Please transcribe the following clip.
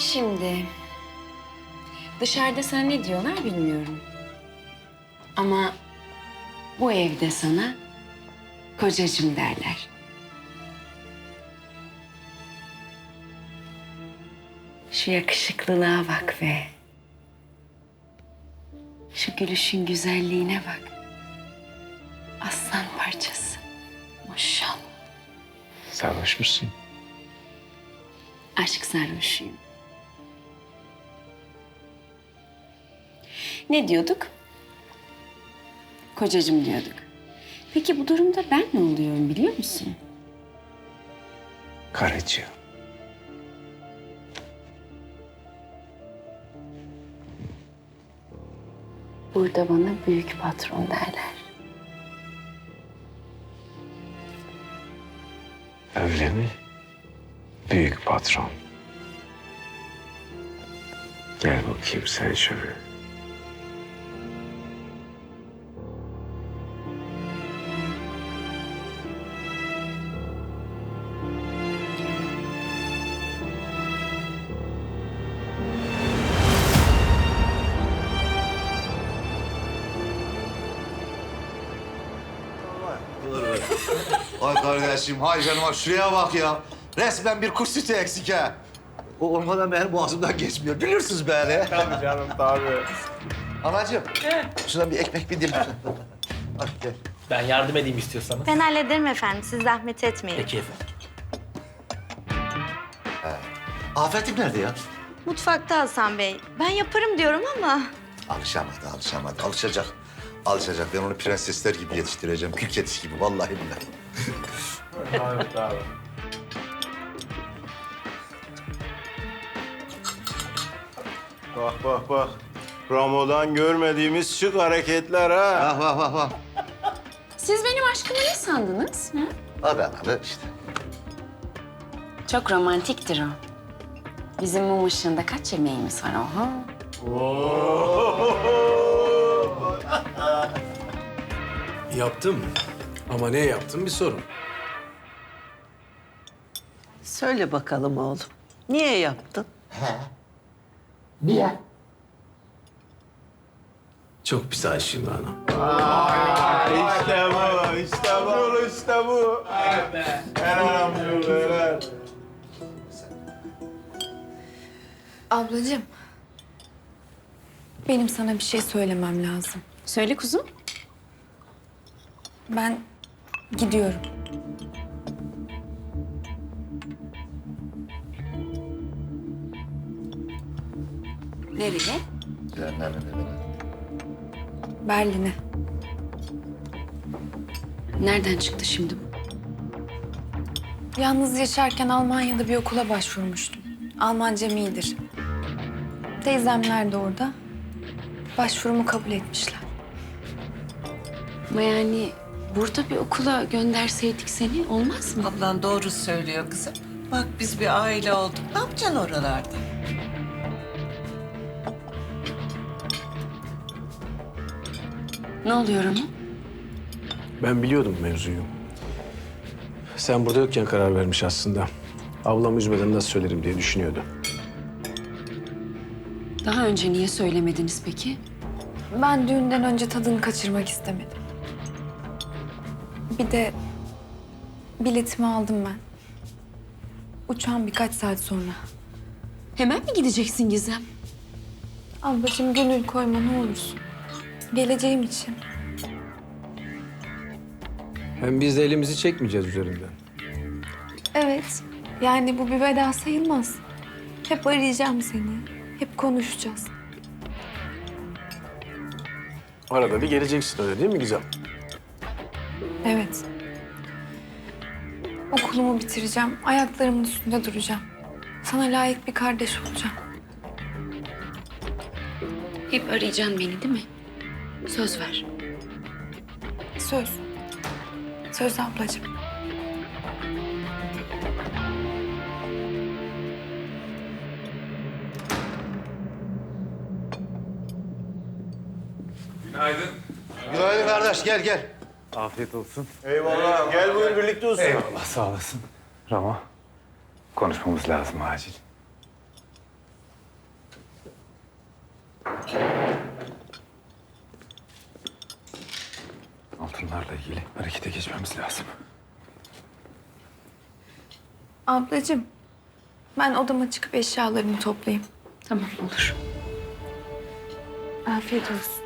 Şimdi dışarıda sen ne diyorlar bilmiyorum. Ama bu evde sana kocacığım derler. Şu yakışıklılığa bak be. Şu gülüşün güzelliğine bak. Aslan parçası. Maşallah. Sarhoş musun? Aşk sarhoşuyum. Ne diyorduk? Kocacığım diyorduk. Peki bu durumda ben ne oluyorum biliyor musun? Karıcı. Burada bana büyük patron derler. Öyle mi? Büyük patron. Gel bakayım sen şöyle. Ay kardeşim, hay canım ha şuraya bak ya. Resmen bir kuş sütü eksik ha. O olmadan benim boğazımdan geçmiyor. Bilirsiniz beni. Tabii canım tabii. Anacığım, şuradan bir ekmek bir dilim. Hadi gel. Ben yardım edeyim istiyorsanız. Ben hallederim efendim. Siz zahmet etmeyin. Peki efendim. Afet'im nerede ya? Mutfakta Hasan Bey. Ben yaparım diyorum ama... Alışamadı, alışamadı. Alışacak. Alışacak. Ben onu prensesler gibi yetiştireceğim. Kül kedisi gibi vallahi billahi. Bak bak bak. Ramo'dan görmediğimiz şık hareketler ha. Vah vah vah vah. Siz benim aşkımı ne sandınız? Hı? Abi abi işte. Çok romantiktir o. Bizim mum ışığında kaç yemeğimiz var oha. Yaptım. Ama ne yaptım bir sorun. Söyle bakalım oğlum. Niye yaptın? Çok pis aşığım hanım. İşte bu, işte bu, işte bu. Helal amcaoğlu, helal. Ablacığım. Benim sana bir şey söylemem lazım. Söyle kuzum. Ben gidiyorum. Nereye? Cehennemine beni. Berlin'e. Nereden çıktı şimdi bu? Yalnız yaşarken Almanya'da bir okula başvurmuştum. Almancam iyidir. Teyzemler de orada. Başvurumu kabul etmişler. Ama yani burada bir okula gönderseydik seni olmaz mı? Ablan doğru söylüyor kızım. Bak biz bir aile olduk. Ne yapacaksın oralarda? Ne oluyor ama? Ben biliyordum mevzuyu. Sen burada yokken karar vermiş aslında. Ablam üzmeden nasıl söylerim diye düşünüyordu. Daha önce niye söylemediniz peki? Ben düğünden önce tadını kaçırmak istemedim. Bir de biletimi aldım ben. Uçağım birkaç saat sonra. Hemen mi gideceksin Gizem? Ablacığım gönül koyma ne olursun. Geleceğim için. Hem biz de elimizi çekmeyeceğiz üzerinden. Evet. Yani bu bir veda sayılmaz. Hep arayacağım seni. Hep konuşacağız. Arada bir geleceksin öyle değil mi Gizem? Evet. Okulumu bitireceğim. Ayaklarımın üstünde duracağım. Sana layık bir kardeş olacağım. Hep arayacaksın beni değil mi? Söz ver. Söz. Söz ablacığım. Günaydın kardeş, gel gel. Afiyet olsun. Eyvallah. Gel buyur birlikte olsun. Eyvallah sağ olasın. Rama konuşmamız lazım acil. Altınlarla ilgili harekete geçmemiz lazım. Ablacığım, ben odama çıkıp eşyalarımı toplayayım. Tamam olur. Afiyet olsun.